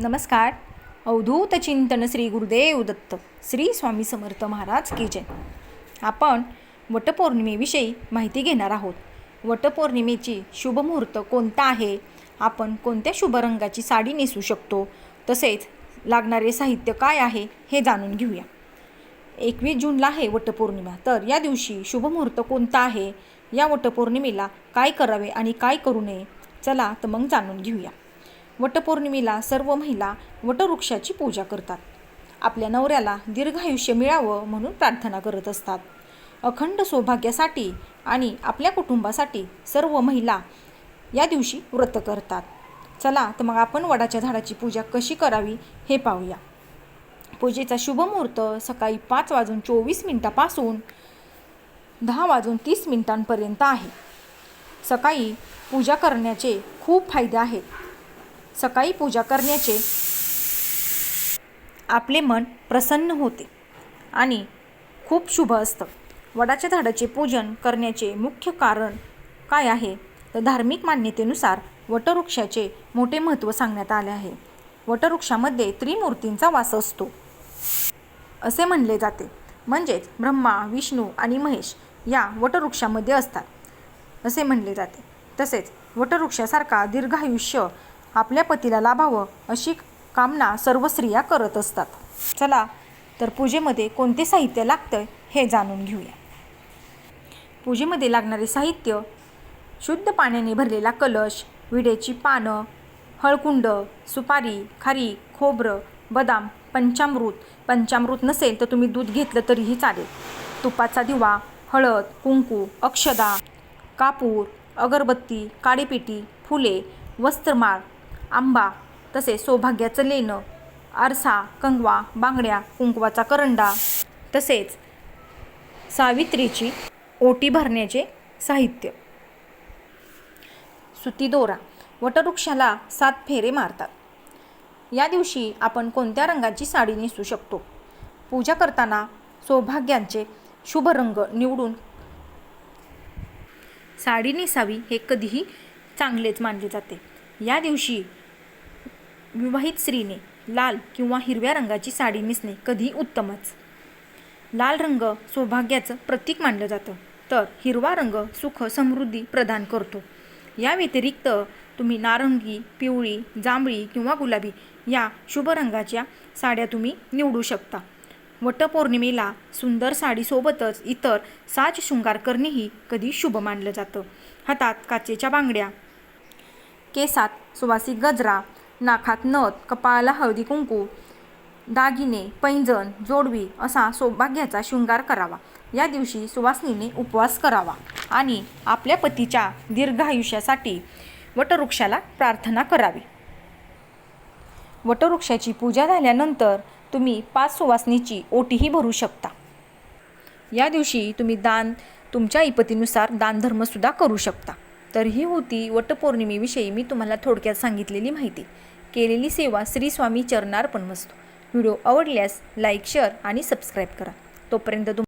नमस्कार. अवधूत चिंतन श्री गुरुदेव दत्त श्री स्वामी समर्थ महाराज की जय. आपण वटपौर्णिमेविषयी माहिती घेणार आहोत. वटपौर्णिमेची शुभ मुहूर्त कोणता आहे? आपण कोणत्या शुभ रंगाची साडी नेसू शकतो? तसेच लागणारे साहित्य काय आहे? हे जाणून घेऊया. एकवीस जूनला आहे वटपौर्णिमा. तर या दिवशी शुभ मुहूर्त कोणता आहे? या वटपौर्णिमेला काय करावे आणि काय करू नये? चला तर मग जाणून घेऊया. वटपौर्णिमेला सर्व महिला वटवृक्षाची पूजा करतात. आपल्या नवऱ्याला दीर्घायुष्य मिळावं म्हणून प्रार्थना करत असतात. अखंड सौभाग्यासाठी आणि आपल्या कुटुंबासाठी सर्व महिला या दिवशी व्रत करतात. चला तर मग आपण वडाच्या झाडाची पूजा कशी करावी हे पाहूया. पूजेचा शुभ मुहूर्त सकाळी पाच वाजून चोवीस मिनिटापासून दहा वाजून तीस मिनिटांपर्यंत आहे. सकाळी पूजा करण्याचे खूप फायदे आहेत. सकाळी पूजा करण्याचे आपले मन प्रसन्न होते आणि खूप शुभ असतं. वडाच्या झाडाचे पूजन करण्याचे मुख्य कारण काय आहे? तर धार्मिक मान्यतेनुसार वटवृक्षाचे मोठे महत्त्व सांगण्यात आले आहे. वटवृक्षामध्ये त्रिमूर्तींचा वास असतो. असे म्हणले जाते. म्हणजेच ब्रह्मा विष्णू आणि महेश या वटवृक्षामध्ये असतात. असे म्हणले जाते. तसेच वटवृक्षासारखा दीर्घायुष्य आपल्या पतीला लाभावं अशी कामना सर्व स्त्रिया करत असतात. चला तर पूजेमध्ये कोणते साहित्य लागतं हे जाणून घेऊया. पूजेमध्ये लागणारे साहित्य शुद्ध पाण्याने भरलेला कलश विड्याची पानं हळकुंड सुपारी खारी खोबरं बदाम पंचामृत. पंचामृत नसेल तर तुम्ही दूध घेतलं तरीही चालेल. तुपाचा दिवा हळद कुंकू अक्षदा कापूर अगरबत्ती काळीपिटी फुले वस्त्रमाळ आंबा तसेच सौभाग्याचं लेणं आरसा कंगवा बांगड्या कुंकवाचा करंडा तसेच सावित्रीची ओटी भरण्याचे साहित्य. सुती दोरा वटवृक्षाला सात फेरे मारतात. या दिवशी आपण कोणत्या रंगाची साडी नेसू शकतो? पूजा करताना सौभाग्यांचे शुभ रंग निवडून साडी नेसावी हे कधीही चांगलेच मानले जाते. या दिवशी विवाहित स्त्रीने लाल किंवा हिरव्या रंगाची साडी नेसणे कधी उत्तमच. लाल रंग सौभाग्याचं प्रतीक मानलं जातं. तर हिरवा रंग सुख समृद्धी प्रदान करतो. या व्यतिरिक्त तुम्ही नारंगी पिवळी जांभळी किंवा गुलाबी या शुभ रंगाच्या साड्या तुम्ही निवडू शकता. वटपौर्णिमेला सुंदर साडीसोबतच इतर साज शृंगार करणेही कधी शुभ मानलं जातं. हातात काचेच्या बांगड्या केसात सुवासिक गजरा नाकात नथ कपाळाला हळदी कुंकू दागिने पैंजण जोडवी असा सौभाग्याचा शृंगार करावा. या दिवशी सुवासिनीने उपवास करावा आणि आपल्या पतीच्या दीर्घ आयुष्यासाठी वटवृक्षाला प्रार्थना करावी. वटवृक्षाची पूजा झाल्यानंतर तुम्ही पाच सुवासनीची ओटीही भरू शकता. या दिवशी तुम्ही दान तुमच्या ऐपतीनुसार दानधर्मसुद्धा करू शकता. तर ही होती वटपौर्णिमेविषयी मी तुम्हाला थोडक्यात सांगितलेली माहिती. केलेली सेवा श्री स्वामी चरणार्पण वस्तू. व्हिडिओ आवडल्यास लाईक शेअर आणि सबस्क्राईब करा. तोपर्यंत तुम